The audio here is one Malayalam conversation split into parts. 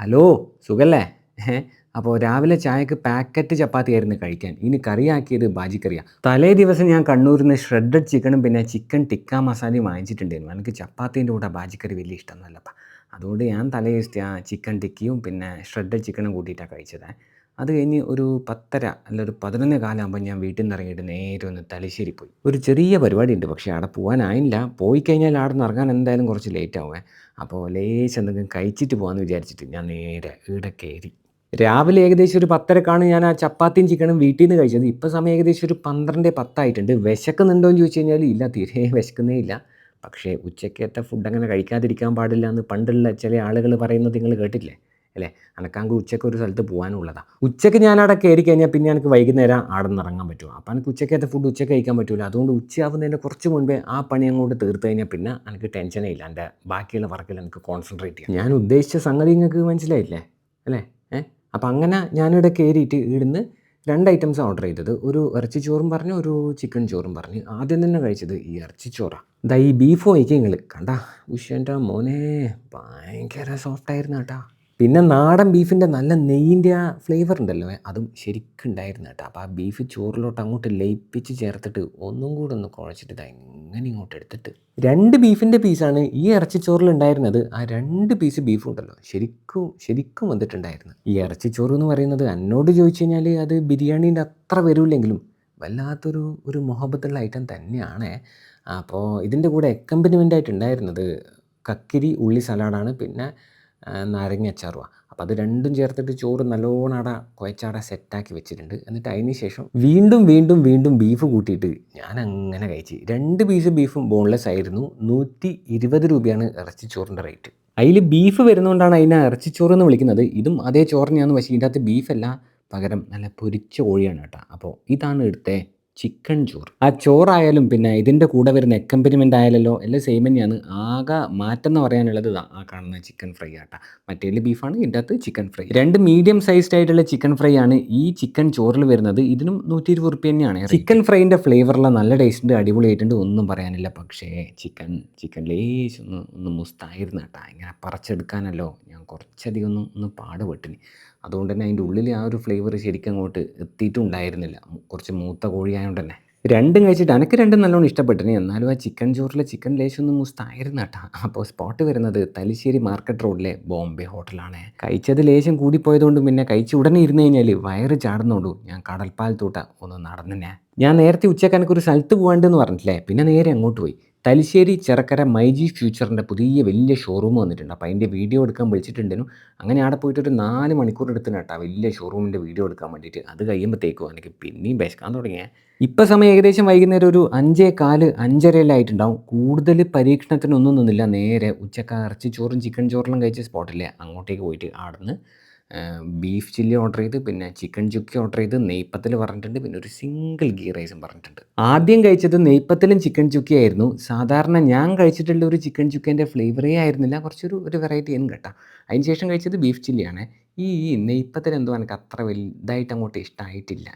ഹലോ സുഖല്ലേ? അപ്പോൾ രാവിലെ ചായക്ക് പാക്കറ്റ് ചപ്പാത്തി ആയിരുന്നു കഴിക്കാൻ. ഇനി കറിയാക്കിയത് ബാജി കറിയാണ് തലേ ദിവസം ഞാൻ കണ്ണൂരിൽ നിന്ന് ഷ്രെഡഡ് ചിക്കനും പിന്നെ ചിക്കൻ ടിക്ക മസാലയും വാങ്ങിച്ചിട്ടുണ്ടായിരുന്നു. എനിക്ക് ചപ്പാത്തീന്റെ കൂടെ ബാജിക്കറി വലിയ ഇഷ്ടമൊന്നുമല്ലപ്പ അതുകൊണ്ട് ഞാൻ തലേ ദിവസത്തെ ആ ചിക്കൻ ടിക്കിയും പിന്നെ ഷ്രെഡഡ് ചിക്കനും കൂട്ടിയിട്ടാണ് കഴിച്ചത്. അത് കഴിഞ്ഞ് ഒരു പത്തര അല്ല ഒരു പതിനൊന്ന് കാലമാകുമ്പോൾ ഞാൻ വീട്ടിൽ നിന്ന് ഇറങ്ങിയിട്ട് നേരെ ഒന്ന് തലശ്ശേരി പോയി. ഒരു ചെറിയ പരിപാടി ഉണ്ട് പക്ഷേ അവിടെ പോകാനായില്ല പോയി കഴിഞ്ഞാൽ അവിടെ നിന്ന് ഇറങ്ങാൻ എന്തായാലും കുറച്ച് ലേറ്റ് ആവുമേ അപ്പോൾ ലേശം എന്തെങ്കിലും കഴിച്ചിട്ട് പോകാമെന്ന് വിചാരിച്ചിട്ട് ഞാൻ നേരെ ഇവിടെ കയറി. രാവിലെ ഏകദേശം ഒരു പത്തരക്കാണ് ഞാൻ ആ ചപ്പാത്തിയും ചിക്കനും വീട്ടിൽ നിന്ന് കഴിച്ചത്. ഇപ്പോൾ സമയം ഏകദേശം ഒരു പന്ത്രണ്ട് പത്തായിട്ടുണ്ട്. വിശക്കുന്നുണ്ടോ എന്ന് ചോദിച്ചു കഴിഞ്ഞാൽ ഇല്ല തീരെ വിശക്കുന്നേ ഇല്ല. പക്ഷേ ഉച്ചക്കത്തെ ഫുഡ് അങ്ങനെ കഴിക്കാതിരിക്കാൻ പാടില്ല എന്ന് പണ്ടുള്ള ചില ആളുകൾ പറയുന്നത് നിങ്ങൾ കേട്ടില്ലേ? അല്ലേ? അനക്കാങ്ക് ഉച്ചയ്ക്ക് ഒരു സ്ഥലത്ത് പോകാനുള്ളതാണ് ഉച്ചയ്ക്ക് ഞാൻ അവിടെ കയറി കഴിഞ്ഞാൽ പിന്നെ എനിക്ക് വൈകുന്നേരം അവിടെ നിന്ന് ഇറങ്ങാൻ പറ്റുമോ അപ്പോൾ എനിക്ക് ഉച്ചക്കത്തെ ഫുഡ് ഉച്ചയ്ക്ക് കഴിക്കാൻ പറ്റില്ല അതുകൊണ്ട് ഉച്ചയാവുന്നതിന്റെ കുറച്ച് മുൻപേ ആ പണി അങ്ങോട്ട് തീർത്ത് കഴിഞ്ഞാൽ പിന്നെ എനിക്ക് ടെൻഷനേ ഇല്ല. എന്റെ ബാക്കിയുള്ള വർക്കിൽ എനിക്ക് കോൺസെൻട്രേറ്റ് ചെയ്യാം. ഞാൻ ഉദ്ദേശിച്ച സംഗതി നിങ്ങൾക്ക് മനസ്സിലായില്ലേ? അല്ലേ? ഏഹ് അപ്പോൾ അങ്ങനെ ഞാനിവിടെ കയറിയിട്ട് ഇവിടുന്ന് രണ്ട് ഐറ്റംസ് ഓർഡർ ചെയ്തത്. ഒരു ഇറച്ചി ചോറും പറഞ്ഞു ഒരു ചിക്കൻ ചോറും പറഞ്ഞു. ആദ്യം തന്നെ കഴിച്ചത് ഈ ഇറച്ചി ചോറാണ് ദാ ഈ ബീഫ് വയ്ക്കുക നിങ്ങൾ കണ്ടാ? ഉഷ്യന്റെ മോനെ ഭയങ്കര സോഫ്റ്റായിരുന്നു കേട്ടാ. പിന്നെ നാടൻ ബീഫിന്റെ നല്ല നെയ്യിന്റെ ആ ഫ്ലേവർ ഉണ്ടല്ലോ. അതും ശരിക്കും ഉണ്ടായിരുന്നു കേട്ടോ. അപ്പോൾ ആ ബീഫ് ചോറിലോട്ട് അങ്ങോട്ട് ലയിപ്പിച്ച് ചേർത്തിട്ട് ഒന്നും കൂടെ ഒന്ന് കുഴച്ചിട്ട് ഇത് എങ്ങനെ ഇങ്ങോട്ട് എടുത്തിട്ട് രണ്ട് ബീഫിന്റെ പീസാണ് ഈ ഇറച്ചിച്ചോറിൽ ഉണ്ടായിരുന്നത്. ആ രണ്ട് പീസ് ബീഫ് ഉണ്ടല്ലോ. ശരിക്കും ശരിക്കും വന്നിട്ടുണ്ടായിരുന്നു. ഈ ഇറച്ചി ചോറ് എന്ന് പറയുന്നത് എന്നോട് ചോദിച്ചു കഴിഞ്ഞാൽ അത് ബിരിയാണീന്റെ അത്ര വരില്ലെങ്കിലും വല്ലാത്തൊരു ഒരു മുഹബത്തുള്ള ഐറ്റം തന്നെയാണ്. അപ്പോൾ ഇതിന്റെ കൂടെ അക്കമ്പനിമെന്റ് ആയിട്ടുണ്ടായിരുന്നത് കക്കിരി ഉള്ളി സലാഡാണ് പിന്നെ നാരങ്ങ അപ്പോൾ അത് രണ്ടും ചേർത്തിട്ട് ചോറ് നല്ലോണം അട കുഴച്ചാട സെറ്റാക്കി വെച്ചിട്ടുണ്ട്. എന്നിട്ട് അതിന് ശേഷം വീണ്ടും വീണ്ടും വീണ്ടും ബീഫ് കൂട്ടിയിട്ട് ഞാൻ അങ്ങനെ കഴിച്ച്. രണ്ട് പീസ് ബീഫും ബോൺലെസ് ആയിരുന്നു. നൂറ്റി ഇരുപത് രൂപയാണ് ഇറച്ചിച്ചോറിന്റെ റേറ്റ് അതിൽ ബീഫ് വരുന്നതുകൊണ്ടാണ് അതിനെ ഇറച്ചിച്ചോറ് എന്ന് വിളിക്കുന്നത്. ഇതും അതേ ചോറിനെയാണ് പക്ഷേ ഇതിന്റെ അകത്ത് ബീഫല്ല പകരം നല്ല പൊരിച്ച കോഴിയാണ് കേട്ടോ. അപ്പോൾ ഇതാണ് എടുത്തേ ചിക്കൻ ചോറ്. ആ ചോറായാലും പിന്നെ ഇതിന്റെ കൂടെ വരുന്ന എക്കമ്പരിമെന്റ് ആയാലല്ലോ എല്ലാം സെയിം തന്നെയാണ്. ആകെ മാറ്റം എന്ന് പറയാനുള്ളത് ഇതാ ആ കാണുന്ന ചിക്കൻ ഫ്രൈ ആട്ടാ. മറ്റേതിൽ ബീഫാണ് ഇതിന്റെ അകത്ത് ചിക്കൻ ഫ്രൈ രണ്ട് മീഡിയം സൈസ്ഡ് ആയിട്ടുള്ള ചിക്കൻ ഫ്രൈ ആണ് ഈ ചിക്കൻ ചോറിൽ വരുന്നത്. ഇതിനും നൂറ്റി ഇരുപത് റുപ്യ തന്നെയാണ് ചിക്കൻ ഫ്രൈന്റെ ഫ്ലേവറിലെ നല്ല ടേസ്റ്റ് അടിപൊളിയായിട്ടുണ്ട്. ഒന്നും പറയാനില്ല. പക്ഷേ ചിക്കൻ ചിക്കൻ ലേശ് ഒന്ന് ഒന്ന് മുസ്തായിരുന്നു കേട്ടാ ഇങ്ങനെ പറിച്ചെടുക്കാനല്ലോ ഞാൻ കുറച്ചധികം ഒന്ന് ഒന്ന് പാടുപെട്ടിന്. അതുകൊണ്ട് തന്നെ അതിന്റെ ഉള്ളിൽ ആ ഒരു ഫ്ലേവർ ശരിക്കും അങ്ങോട്ട് എത്തിയിട്ടുണ്ടായിരുന്നില്ല. കുറച്ച് മൂത്ത കോഴിയായതുകൊണ്ട് തന്നെ രണ്ടും കഴിച്ചിട്ട് എനിക്ക് രണ്ടും നല്ലോണം ഇഷ്ടപ്പെട്ടിന്. എന്നാലും ആ ചിക്കൻ ചോറിലെ ചിക്കൻ ലേശൊന്നും മുസ്തായിരുന്നു കേട്ടോ. അപ്പോൾ സ്പോട്ട് വരുന്നത് തലശ്ശേരി മാർക്കറ്റ് റോഡിലെ ബോംബെ ഹോട്ടലാണ് കഴിച്ചത് ലേശം കൂടിപ്പോയതുകൊണ്ട് പിന്നെ കഴിച്ച് ഉടനെ ഇരുന്ന് കഴിഞ്ഞാൽ വയറ് ചാടുന്നോണ്ടു ഞാൻ കടൽപ്പാൽ തൂട്ട ഒന്ന് നടന്നെ ഞാൻ നേരത്തെ ഉച്ചയ്ക്ക് എനിക്കൊരു സ്ഥലത്ത് പോകാണ്ടെന്ന് പറഞ്ഞിട്ടില്ലേ? പിന്നെ നേരെ അങ്ങോട്ട് പോയി. തലശ്ശേരി ചിറക്കര മൈജി ഫ്യൂച്ചറിന്റെ പുതിയ വലിയ ഷോറൂം വന്നിട്ടുണ്ട്. അപ്പോൾ അതിന്റെ വീഡിയോ എടുക്കാൻ വിളിച്ചിട്ടുണ്ടായിരുന്നു അങ്ങനെ അവിടെ പോയിട്ട് ഒരു നാല് മണിക്കൂർ എടുത്തിന് കേട്ടോ വലിയ ഷോറൂമിന്റെ വീഡിയോ എടുക്കാൻ വേണ്ടിയിട്ട്. അത് കഴിയുമ്പോഴത്തേക്കും എനിക്ക് പിന്നെയും വിശക്കാൻ തുടങ്ങിയ. ഇപ്പം സമയം ഏകദേശം വൈകുന്നേരം ഒരു അഞ്ചേ കാൽ അഞ്ചരയിലായിട്ടുണ്ടാവും കൂടുതൽ പരീക്ഷണത്തിനൊന്നും നിന്നില്ല. നേരെ ഉച്ചയ്ക്ക് ഇറച്ചി ചോറും ചിക്കൻ ചോറെല്ലാം കഴിച്ച സ്പോട്ടില്ലേ അങ്ങോട്ടേക്ക് പോയിട്ട് ആടുന്ന് ബീഫ് ചില്ലി ഓർഡർ ചെയ്ത് പിന്നെ ചിക്കൻ ചുക്കി ഓർഡർ ചെയ്ത് നെയ്പ്പത്തിൽ പറഞ്ഞിട്ടുണ്ട്. പിന്നെ ഒരു സിംഗിൾ ഗീ റൈസും പറഞ്ഞിട്ടുണ്ട്. ആദ്യം കഴിച്ചത് നെയ്പ്പത്തിലും ചിക്കൻ ചുക്കി ആയിരുന്നു. സാധാരണ ഞാൻ കഴിച്ചിട്ടുള്ള ഒരു ചിക്കൻ ചുക്കേന്റെ ഫ്ലേവറേ ആയിരുന്നില്ല. കുറച്ചൊരു ഒരു വെറൈറ്റി ആയിരുന്നു കേട്ടോ. അതിന് ശേഷം കഴിച്ചത് ബീഫ് ചില്ലിയാണ് ഈ നെയ്പ്പത്തിൽ എന്തോ എനിക്ക് അത്ര വലുതായിട്ട് അങ്ങോട്ട് ഇഷ്ടമായിട്ടില്ല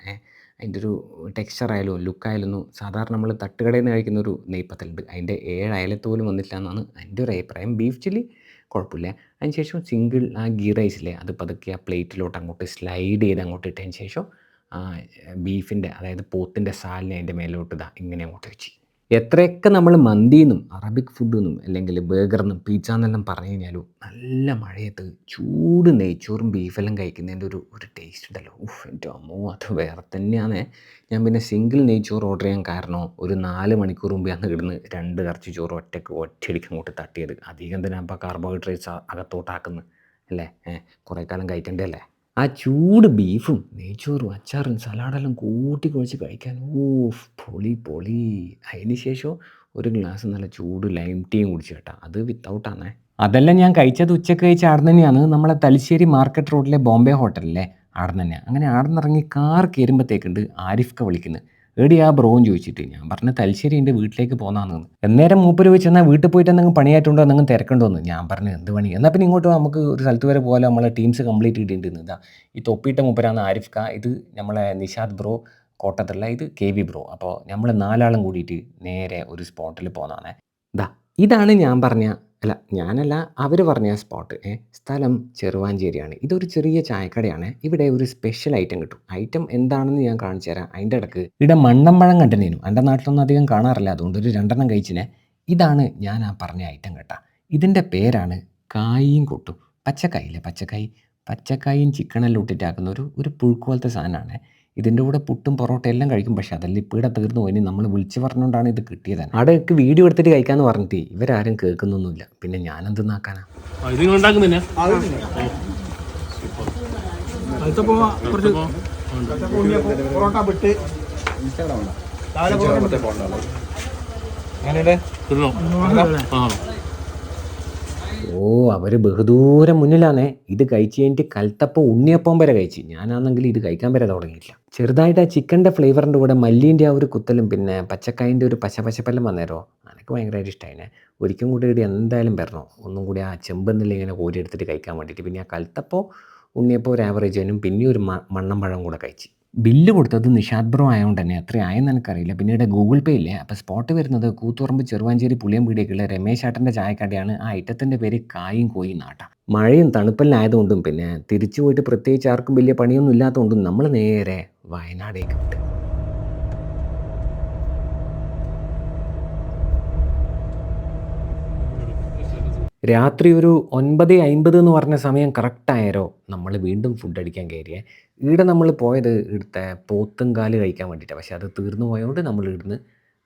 അതിന്റെ ഒരു ടെക്സ്ചർ ആയാലും ലുക്കായാലും ഒന്നും സാധാരണ നമ്മൾ തട്ടുകടയിൽ നിന്ന് കഴിക്കുന്ന ഒരു നെയ്പ്പത്തലുണ്ട് അതിന്റെ ഏഴ് അയലത്ത് പോലും വന്നിട്ടില്ല എന്നാണ് എന്റെ ഒരു അഭിപ്രായം. ബീഫ് ചില്ലി കുഴപ്പമില്ല. അതിന് ശേഷം സിംഗിൾ ആ ഗീ റൈസില്ലേ അത് പതുക്കെ ആ പ്ലേറ്റിലോട്ട് അങ്ങോട്ട് സ്ലൈഡ് ചെയ്ത് അങ്ങോട്ട് ഇട്ടതിന് ശേഷം ബീഫിന്റെ അതായത് പോത്തിന്റെ സാലിനെ അതിന്റെ മേലോട്ട് ഇതാ ഇങ്ങനെ അങ്ങോട്ട് വെച്ച്. എത്രയൊക്കെ നമ്മൾ മന്തിന്നും അറബിക് ഫുഡെന്നും അല്ലെങ്കിൽ ബർഗറെന്നും പിസ്സ എന്നെല്ലാം പറഞ്ഞു കഴിഞ്ഞാലും നല്ല മഴയത്ത് ചൂട് നെയ്ച്ചോറും ബീഫെല്ലാം കഴിക്കുന്നതിന്റെ ഒരു ഒരു ടേസ്റ്റ് ഉണ്ടല്ലോ. ഉഫ് എന്റെ അമ്മോ അത് വേറെ തന്നെയാണ് ഞാൻ പിന്നെ സിംഗിൾ നെയ്ച്ചോറ് ഓർഡർ ചെയ്യാൻ കാരണം ഒരു നാല് മണിക്കൂർ മുമ്പ് ഞാൻ കിടന്ന് രണ്ട് ഇറച്ചി ചോറ് ഒറ്റയ്ക്ക് ഒറ്റയടിക്ക് അങ്ങോട്ട് തട്ടിയത്. അധികം തന്നെ അപ്പോൾ കാർബോഹൈഡ്രേറ്റ്സ് അകത്തോട്ടാക്കുന്നു അല്ലേ? കുറേ കാലം കഴിക്കണ്ടേ അല്ലേ ആ ചൂട് ബീഫും നെയ്ച്ചോറും അച്ചാറും സലാഡെല്ലാം കൂട്ടി കുഴച്ച് കഴിക്കാൻ ഓ പൊളി പൊളി. അതിന് ശേഷം ഒരു ഗ്ലാസ് നല്ല ചൂട് ലൈം ടീയും കുടിച്ച് കേട്ടോ. അത് വിത്തൗട്ടാണേ അതെല്ലാം ഞാൻ കഴിച്ചത് ഉച്ചയ്ക്ക് കഴിച്ച ആടെ തന്നെയാണ് നമ്മളെ തലശ്ശേരി മാർക്കറ്റ് റോഡിലെ ബോംബെ ഹോട്ടലിലെ ആടെ തന്നെയാണ് അങ്ങനെ ആടെ കാർ കയറുമ്പോഴത്തേക്കുണ്ട് ആരിഫ്ക വിളിക്കുന്നത് എടി ആ ബ്രോന്ന് ചോദിച്ചിട്ട് ഞാൻ പറഞ്ഞ തലശ്ശേരി എന്റെ വീട്ടിലേക്ക് പോന്നാന്ന് എന്നേരം മൂപ്പര് വെച്ച് എന്നാൽ വീട്ടിൽ പോയിട്ട് എന്തെങ്കിലും പണിയായിട്ടുണ്ടോ? എന്തെങ്കിലും തിരക്കുണ്ടോന്ന് ഞാൻ പറഞ്ഞു എന്ത് പണി? എന്നാൽ പിന്നെ ഇങ്ങോട്ട് നമുക്ക് ഒരു സ്ഥലത്ത് വരെ പോലെ നമ്മളെ ടീംസ് കംപ്ലീറ്റ് കിട്ടിയിട്ടുണ്ട് ഇതാ ഈ തൊപ്പിയിട്ട മൂപ്പരാണ് ആരിഫ് ഖാ ഇത് നമ്മളെ നിഷാദ് ബ്രോ കോട്ടത്തുള്ള ഇത് കെ വി ബ്രോ. അപ്പോൾ നമ്മൾ നാലാളും കൂടിയിട്ട് നേരെ ഒരു സ്പോട്ടിൽ പോന്നാണ്. ദാ ഇതാണ് ഞാൻ പറഞ്ഞ അല്ല ഞാനല്ല അവർ പറഞ്ഞ സ്പോട്ട്. ഏ സ്ഥലം ചെറുവാഞ്ചേരിയാണ്. ഇതൊരു ചെറിയ ചായക്കടയാണ്. ഇവിടെ ഒരു സ്പെഷ്യൽ ഐറ്റം കിട്ടും. ഐറ്റം എന്താണെന്ന് ഞാൻ കാണിച്ചു തരാം. അതിന്റെ ഇടയ്ക്ക് ഇവിടെ മണ്ണമ്പഴം കണ്ടിനു എന്റെ നാട്ടിലൊന്നും അധികം കാണാറില്ല. അതുകൊണ്ട് ഒരു രണ്ടെണ്ണം കഴിച്ചിനെ. ഇതാണ് ഞാൻ ആ പറഞ്ഞ ഐറ്റം കേട്ടാ. ഇതിന്റെ പേരാണ് കായും കൊട്ടും. പച്ചക്കായില്ലേ പച്ചക്കായി. പച്ചക്കായും ചിക്കനെല്ലാം ഇട്ടിട്ടാക്കുന്ന ഒരു ഒരു പുഴുക്കോലത്തെ സാധനമാണ്. ഇതിന്റെ കൂടെ പുട്ടും പൊറോട്ട എല്ലാം കഴിക്കും. പക്ഷേ അതല്ല ഇപ്പോൾ ഇവിടെ തീർന്നു പോയി. നമ്മൾ വിളിച്ച് പറഞ്ഞുകൊണ്ടാണ് ഇത് കിട്ടിയത് അവിടെയൊക്കെ വീഡിയോ എടുത്തിട്ട് കഴിക്കാമെന്ന് പറഞ്ഞിട്ട് ഇവരാരും കേൾക്കുന്നൊന്നുമില്ല. പിന്നെ ഞാൻ എന്തെന്നാക്കാനാ പൊറോട്ട വിട്ട് രാവിലെ തിന്നോ ആ ഓ അവർ ബഹുദൂരം മുന്നിലാണേ ഇത് കഴിച്ച് കഴിഞ്ഞിട്ട് കൽത്തപ്പം ഉണ്ണിയപ്പം വരെ കഴിച്ച്. ഞാനാണെങ്കിൽ ഇത് കഴിക്കാൻ വരെ തുടങ്ങിയില്ല. ചെറുതായിട്ട് ആ ചിക്കന്റെ ഫ്ലേവറിന്റെ കൂടെ മല്ലീന്റെ ആ ഒരു കുത്തലും പിന്നെ പച്ചക്കായിന്റെ ഒരു പശപശപ്പെല്ലാം വന്നേരോ? എനിക്ക് ഭയങ്കരമായിട്ട് ഇഷ്ടമായിനെ ഒരിക്കലും കൂടി ഇവിടെ എന്തായാലും വരണോ? ഒന്നും കൂടി ആ ചെമ്പെന്നില്ല ഇങ്ങനെ കോരി എടുത്തിട്ട് കഴിക്കാൻ വേണ്ടിയിട്ട്. പിന്നെ ആ കൽത്തപ്പോ ഉണ്ണിയപ്പോൾ ഒരു ആവറേജ് വരും പിന്നെ ഒരു മണ്ണമ്പഴം മണ്ണം പഴം കൂടെ കഴിച്ച്. ബില്ല് കൊടുത്തത് നിഷാദ് ബ്രോ ആയതുകൊണ്ട് തന്നെ. എത്ര ആയെന്ന് എനിക്കറിയില്ല. പിന്നീട് ഗൂഗിൾ പേ ഇല്ലേ? അപ്പോൾ സ്പോട്ട് വരുന്നത് കൂത്തുറമ്പ് ചെറുവാഞ്ചേരി പുളിയമ്പീടിയൊക്കെയുള്ള രമേശ് ഏട്ടന്റെ ചായക്കടയാണ്. ആ ഐറ്റത്തിന്റെ പേര് കായും കോയും നാട്ട. മഴയും തണുപ്പല്ലായതുകൊണ്ടും പിന്നെ തിരിച്ചു പോയിട്ട് പ്രത്യേകിച്ച് ആർക്കും വലിയ പണിയൊന്നും ഇല്ലാത്തതുകൊണ്ടും നമ്മൾ നേരെ വയനാടേക്ക് വിട്ടു. രാത്രി ഒരു ഒൻപത് അൻപത് എന്ന് പറഞ്ഞ സമയം കറക്റ്റായാലോ നമ്മൾ വീണ്ടും ഫുഡ് അടിക്കാൻ കയറിയേ ഈടെ നമ്മൾ പോയത് ഇവിടുത്തെ പോത്തുംകാൽ കഴിക്കാൻ വേണ്ടിയിട്ടാണ് പക്ഷേ അത് തീർന്നു പോയതുകൊണ്ട് നമ്മൾ ഇവിടുന്ന്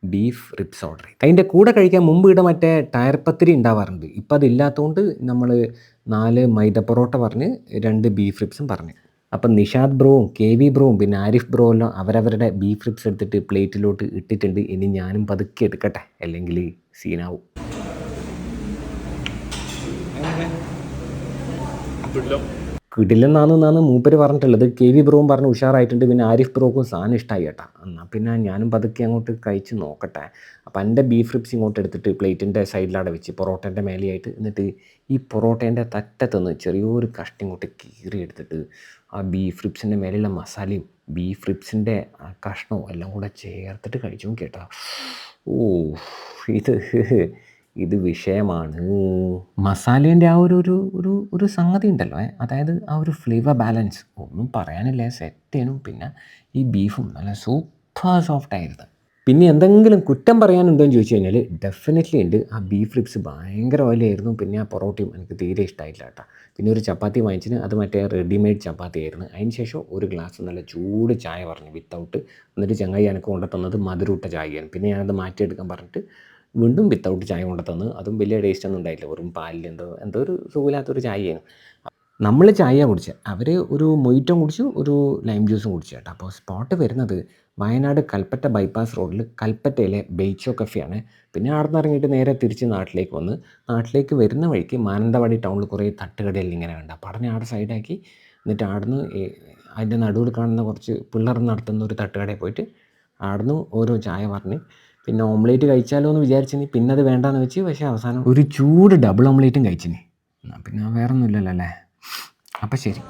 ബീഫ് റിപ്സ് ഓർഡർ ചെയ്തു. അതിന്റെ കൂടെ കഴിക്കാൻ മുമ്പ് ഇവിടെ മറ്റേ ടയർ പത്തിരി ഉണ്ടാവാറുണ്ട് ഇപ്പം അതില്ലാത്തതുകൊണ്ട് നമ്മൾ നാല് മൈദ പൊറോട്ട പറഞ്ഞ് രണ്ട് ബീഫ് റിപ്സും പറഞ്ഞു. അപ്പം നിഷാദ് ബ്രോവും കെ വി ബ്രോവും പിന്നെ ആരിഫ് ബ്രോ എല്ലാം അവരവരുടെ ബീഫ് റിപ്സ് എടുത്തിട്ട് പ്ലേറ്റിലോട്ട് ഇട്ടിട്ടുണ്ട്. ഇനി ഞാനും പതുക്കെ എടുക്കട്ടെ. അല്ലെങ്കിൽ സീനാവും കിട്ടില്ല കിടിലെന്നാണെന്നാണ് മൂപ്പര് പറഞ്ഞിട്ടുള്ളത്. കെ വി ബ്രോവും പറഞ്ഞ് ഉഷാറായിട്ടുണ്ട്. പിന്നെ ആരിഫ് ബ്രോക്കും സാധനം ഇഷ്ടമായി കേട്ടാ. എന്നാൽ പിന്നെ ഞാനും പതുക്കെ അങ്ങോട്ട് കഴിച്ച് നോക്കട്ടെ. അപ്പം എന്റെ ബീഫ് റിപ്സ് ഇങ്ങോട്ട് എടുത്തിട്ട് പ്ലേറ്റിന്റെ സൈഡിലവിടെ വെച്ച് പൊറോട്ടേന്റെ മേലെയായിട്ട് എന്നിട്ട് ഈ പൊറോട്ടേന്റെ തറ്റത്തുനിന്ന് ചെറിയൊരു കഷ്ടി ഇങ്ങോട്ട് കീറി എടുത്തിട്ട് ആ ബീഫ് റിപ്സിന്റെ മേലെയുള്ള മസാലയും ബീഫ് റിപ്സിന്റെ ആ കഷ്ണവും എല്ലാം കൂടെ ചേർത്തിട്ട് കഴിച്ചു കേട്ടാ. ഓ ഇത് ഇത് വിഷയമാണ്. മസാലേന്റെ ആ ഒരു ഒരു ഒരു സംഗതി ഉണ്ടല്ലോ. അതായത് ആ ഒരു ഫ്ലേവർ ബാലൻസ് ഒന്നും പറയാനില്ല. സെറ്റ് ചെയ്യണം. പിന്നെ ഈ ബീഫും നല്ല സൂപ്പർ സോഫ്റ്റ് ആയിരുന്നു. പിന്നെ എന്തെങ്കിലും കുറ്റം പറയാനുണ്ടോ എന്ന് ചോദിച്ചു കഴിഞ്ഞാൽ ഡെഫിനറ്റ്ലി ഉണ്ട്. ആ ബീഫ് റിപ്സ് ഭയങ്കര ഓയിലായിരുന്നു പിന്നെ ആ പൊറോട്ടയും എനിക്ക് തീരെ ഇഷ്ടമായില്ല കേട്ടോ. പിന്നെ ഒരു ചപ്പാത്തി വാങ്ങിച്ചിന്. അത് മറ്റേ റെഡിമെയ്ഡ് ചപ്പാത്തി ആയിരുന്നു. അതിന് ശേഷം ഒരു ഗ്ലാസ് നല്ല ചൂട് ചായ പറഞ്ഞു വിത്തൗട്ട് എന്നിട്ട് ചങ്ങായി എനിക്ക് കൊണ്ടുതന്നത് മധുരൂട്ട ചായയാണ്. പിന്നെ ഞാനത് മാറ്റിയെടുക്കാൻ പറഞ്ഞിട്ട് വീണ്ടും വിത്തൗട്ട് ചായ കൊണ്ടു തന്നു അതും വലിയ ടേസ്റ്റ് ഒന്നും ഉണ്ടായില്ല. വെറും പാലിൽ എന്തോ എന്തോ ഒരു സുഖമില്ലാത്തൊരു ചായയാണ്. നമ്മൾ ചായ കുടിച്ചത് അവർ ഒരു മൊയ്റ്റം കുടിച്ചു ഒരു ലൈം ജ്യൂസും കുടിച്ചു കേട്ടോ. അപ്പോൾ സ്പോട്ട് വരുന്നത് വയനാട് കൽപ്പറ്റ ബൈപ്പാസ് റോഡിൽ കൽപ്പറ്റയിലെ ബെയ്ച്ചോ കഫിയാണ് പിന്നെ അവിടെ നിന്ന് ഇറങ്ങിയിട്ട് നേരെ തിരിച്ച് നാട്ടിലേക്ക് വന്ന് നാട്ടിലേക്ക് വരുന്ന വഴിക്ക് മാനന്തവാടി ടൗണിൽ കുറേ തട്ടുകടയിൽ ഇങ്ങനെ കണ്ട. അപ്പോൾ അവിടെ ആടെ സൈഡാക്കി എന്നിട്ട് അവിടുന്ന് അതിന്റെ നടുവിൽ കാണുന്ന കുറച്ച് പിള്ളേർ നടത്തുന്ന ഒരു തട്ടുകടയിൽ പോയിട്ട് അവിടുന്ന് ഓരോ ചായ പറഞ്ഞ് പിന്നെ ഓംലേറ്റ് കഴിച്ചാലോ എന്ന് വിചാരിച്ചിനി പിന്നെ അത് വേണ്ടാന്ന് വെച്ച് പക്ഷേ അവസാനം ഒരു ചൂട് ഡബിൾ ഓംലേറ്റും കഴിച്ചിനി പിന്നെ വേറെ ഒന്നുമില്ലല്ലോ അല്ലേ? അപ്പം ശരി.